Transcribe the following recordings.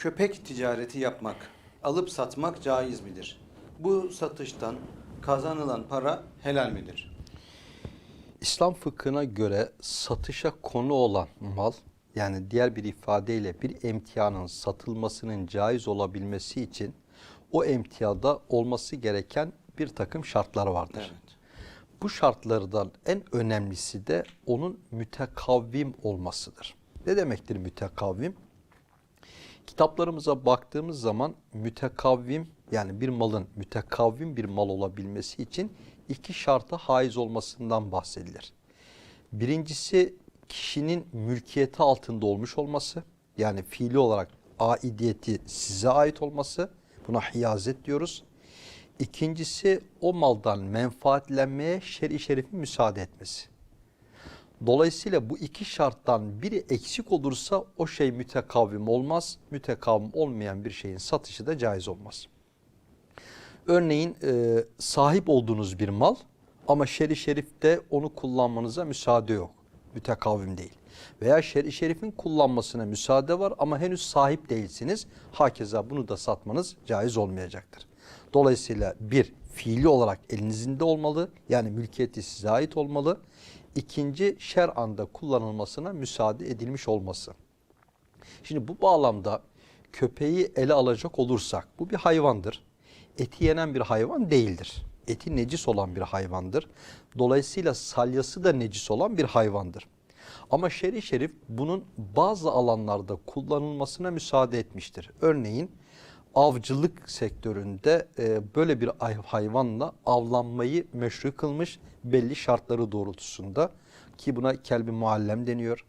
Köpek ticareti yapmak, alıp satmak caiz midir? Bu satıştan kazanılan para helal midir? İslam fıkhına göre satışa konu olan mal yani diğer bir ifadeyle bir emtianın satılmasının caiz olabilmesi için o emtiada olması gereken bir takım şartlar vardır. Evet. Bu şartlardan en önemlisi de onun mütekavvim olmasıdır. Ne demektir mütekavvim? Kitaplarımıza baktığımız zaman mütekavvim yani bir malın mütekavvim bir mal olabilmesi için iki şarta haiz olmasından bahsedilir. Birincisi kişinin mülkiyeti altında olmuş olması yani fiili olarak aidiyeti size ait olması buna hiyazet diyoruz. İkincisi o maldan menfaatlenmeye şer'i şerifin müsaade etmesi. Dolayısıyla bu iki şarttan biri eksik olursa o şey mütekavvim olmaz. Mütekavvim olmayan bir şeyin satışı da caiz olmaz. Örneğin e, sahip olduğunuz bir mal ama şer'i şerifte onu kullanmanıza müsaade yok. Mütekavvim değil. Veya şer'i şerifin kullanmasına müsaade var ama henüz sahip değilsiniz. Hakeza bunu da satmanız caiz olmayacaktır. Dolayısıyla bir, fiili olarak elinizde olmalı. Yani mülkiyeti size ait olmalı. İkinci, şer'anda kullanılmasına müsaade edilmiş olması. Şimdi bu bağlamda köpeği ele alacak olursak bu bir hayvandır. Eti yenen bir hayvan değildir. Eti necis olan bir hayvandır. Dolayısıyla salyası da necis olan bir hayvandır. Ama şer'i şerif bunun bazı alanlarda kullanılmasına müsaade etmiştir. Örneğin avcılık sektöründe e, böyle bir ay- hayvanla avlanmayı meşru kılmış belli şartları doğrultusunda ki buna kelbi muallem deniyor.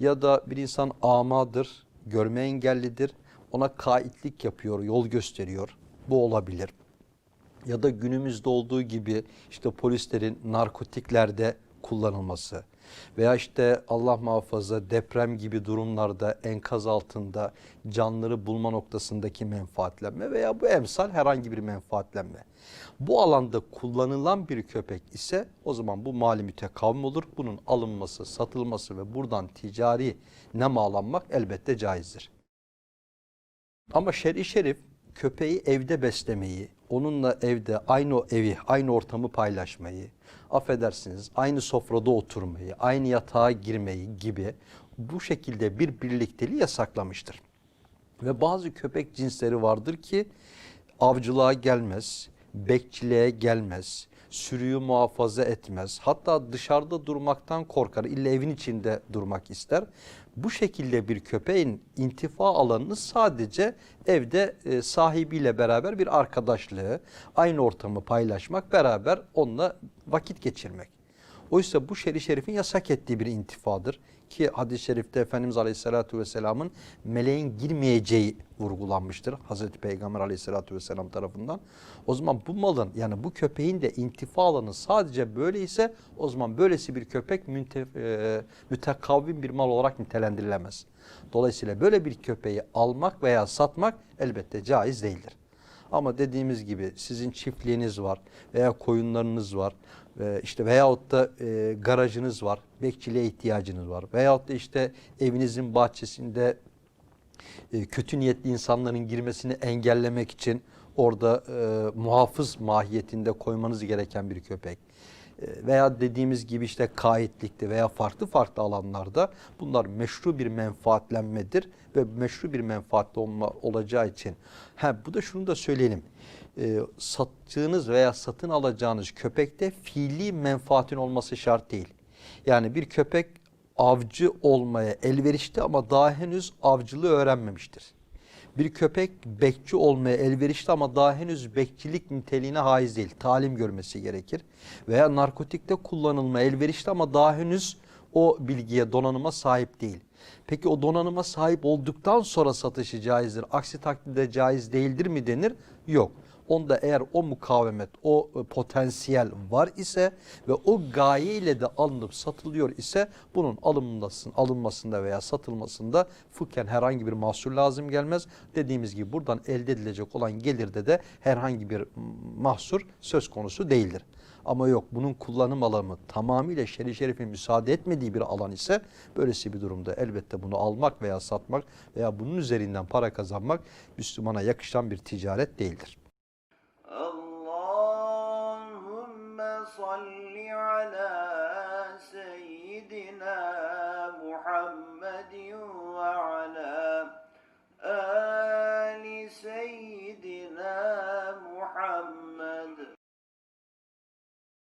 Ya da bir insan amadır, görme engellidir, ona kaitlik yapıyor, yol gösteriyor. Bu olabilir. Ya da günümüzde olduğu gibi işte polislerin narkotiklerde kullanılması veya işte Allah muhafaza deprem gibi durumlarda enkaz altında canları bulma noktasındaki menfaatlenme veya bu emsal herhangi bir menfaatlenme. Bu alanda kullanılan bir köpek ise o zaman bu mali mütekavvim olur. Bunun alınması, satılması ve buradan ticari nemalanmak elbette caizdir. Ama şer'i şerif köpeği evde beslemeyi, onunla evde aynı o evi, aynı ortamı paylaşmayı, affedersiniz aynı sofrada oturmayı, aynı yatağa girmeyi gibi bu şekilde bir birlikteliği yasaklamıştır. Ve bazı köpek cinsleri vardır ki avcılığa gelmez, bekçiliğe gelmez, sürüyü muhafaza etmez. Hatta dışarıda durmaktan korkar, illa evin içinde durmak ister. Bu şekilde bir köpeğin intifa alanını sadece evde e, sahibiyle beraber bir arkadaşlığı, aynı ortamı paylaşmak, beraber onunla vakit geçirmek. Oysa bu şer'i şerifin yasak ettiği bir intifadır. Ki hadis-i şerifte Efendimiz Aleyhisselatü Vesselam'ın meleğin girmeyeceği vurgulanmıştır. Hazreti Peygamber Aleyhisselatü Vesselam tarafından. O zaman bu malın yani bu köpeğin de intifa alanı sadece böyleyse o zaman böylesi bir köpek münte, e, mütekavvim bir mal olarak nitelendirilemez. Dolayısıyla böyle bir köpeği almak veya satmak elbette caiz değildir. Ama dediğimiz gibi sizin çiftliğiniz var veya koyunlarınız var e, işte veyahut da e, garajınız var, bekçiliğe ihtiyacınız var. Veyahut da işte evinizin bahçesinde e, kötü niyetli insanların girmesini engellemek için orada e, muhafız mahiyetinde koymanız gereken bir köpek veya dediğimiz gibi işte kaitlikte veya farklı farklı alanlarda bunlar meşru bir menfaatlenmedir ve meşru bir menfaatle olma, olacağı için. Ha, bu da şunu da söyleyelim. E, sattığınız veya satın alacağınız köpekte fiili menfaatin olması şart değil. Yani bir köpek avcı olmaya elverişli ama daha henüz avcılığı öğrenmemiştir. Bir köpek bekçi olmaya elverişli ama daha henüz bekçilik niteliğine haiz değil. Talim görmesi gerekir. Veya narkotikte kullanılmaya elverişli ama daha henüz o bilgiye, donanıma sahip değil. Peki o donanıma sahip olduktan sonra satışı caizdir. Aksi takdirde caiz değildir mi denir? Yok. Onda eğer o mukavemet, o e, potansiyel var ise ve o gaye ile de alınıp satılıyor ise bunun alınmasında, veya satılmasında fıkhen herhangi bir mahsur lazım gelmez. Dediğimiz gibi buradan elde edilecek olan gelirde de herhangi bir mahsur söz konusu değildir. Ama yok bunun kullanım alanı tamamıyla şer'i şerifin müsaade etmediği bir alan ise böylesi bir durumda elbette bunu almak veya satmak veya bunun üzerinden para kazanmak Müslümana yakışan bir ticaret değildir. صل على سيدنا